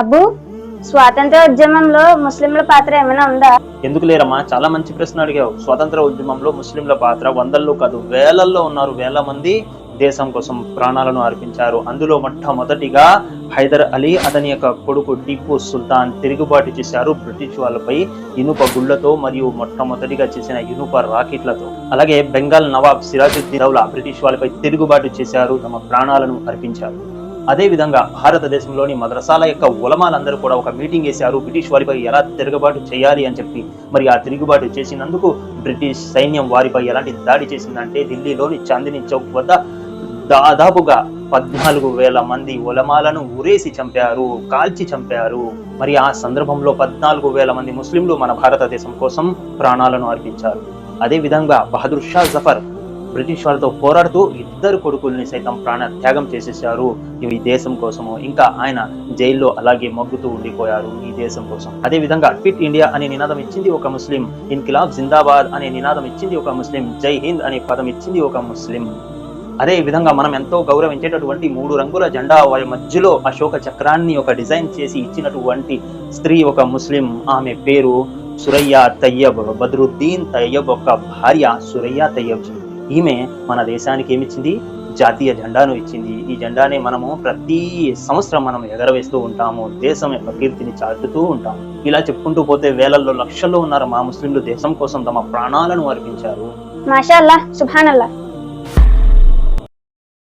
అబ్బు స్వాతంత్ర ఉద్యమంలో ముస్లింల పాత్ర ఏమైనా ఉందా? ఎందుకు లేరమ్మా? చాలా మంచి ప్రశ్న అడిగావు. స్వాతంత్ర ఉద్యమంలో ముస్లింల పాత్ర వందల్లో కాదు వేలల్లో ఉన్నారు. వేల మంది దేశం కోసం ప్రాణాలను అర్పించారు. అందులో మొట్టమొదటిగా హైదర్ అలీ అతని యొక్క కొడుకు టిప్పు సుల్తాన్ తిరుగుబాటు చేశారు బ్రిటిష్ వాళ్ళపై ఇనుప గుళ్ళతో మరియు మొట్టమొదటిగా చేసిన ఇనుప రాకెట్లతో. అలాగే బెంగాల్ నవాబ్ సిరాజుద్దీన్ దౌలా బ్రిటిష్ వాళ్ళపై తిరుగుబాటు చేశారు. తమ ప్రాణాలను అర్పించారు. అదే విధంగా భారతదేశంలోని మద్రసాల యొక్క ఉలమాలందరూ కూడా ఒక మీటింగ్ వేశారు. బ్రిటిష్ వారిపై ఎలా తిరుగుబాటు చేయాలి అని చెప్పి మరి ఆ తిరుగుబాటు చేసినందుకు బ్రిటిష్ సైన్యం వారిపై ఎలాంటి దాడి చేసిందంటే ఢిల్లీలోని చాందిని చౌక్ వద్ద దాదాపుగా పద్నాలుగు వేల మంది ఉలమాలను ఉరేసి చంపారు కాల్చి చంపారు. మరి ఆ సందర్భంలో పద్నాలుగు వేల మంది ముస్లింలు మన భారతదేశం కోసం ప్రాణాలను అర్పించారు. అదే విధంగా బహదూర్ షా జఫర్ బ్రిటిష్ వాళ్ళతో పోరాడుతూ ఇద్దరు కొడుకుల్ని సైతం ప్రాణ త్యాగం చేసేసారు ఈ దేశం కోసము ఇంకా ఆయన జైల్లో అలాగే మగ్గుతూ ఉండిపోయారు ఈ దేశం కోసం. అదే విధంగా ఫిట్ ఇండియా అనే నినాదం ఇచ్చింది ఒక ముస్లిం. ఇన్కిలాబ్ జిందాబాద్ అనే నినాదం ఇచ్చింది ఒక ముస్లిం. జై హింద్ అనే పదం ఇచ్చింది ఒక ముస్లిం. అదే విధంగా మనం ఎంతో గౌరవించేటటువంటి మూడు రంగుల జెండా వారి మధ్యలో అశోక చక్రాన్ని ఒక డిజైన్ చేసి ఇచ్చినటువంటి స్త్రీ ఒక ముస్లిం. ఆమె పేరు సురయ్య తయ్యబ్ బద్రుద్దీన్ తయ్యబ్ యొక్క భార్య సురయ్య తయ్యబ్. జీ. ఈమె మన దేశానికి ఏమిచ్చింది? జాతీయ జెండాను ఇచ్చింది. ఈ జెండానే మనము ప్రతి సంవత్సరం మనం ఎగరవేస్తూ ఉంటాము. దేశం యొక్క కీర్తిని చాటుతూ ఉంటాము. ఇలా చెప్పుకుంటూ పోతే వేలల్లో లక్షల్లో ఉన్నారు మా ముస్లింలు దేశం కోసం తమ ప్రాణాలను అర్పించారు. మాషాల్లా సుభానల్లా.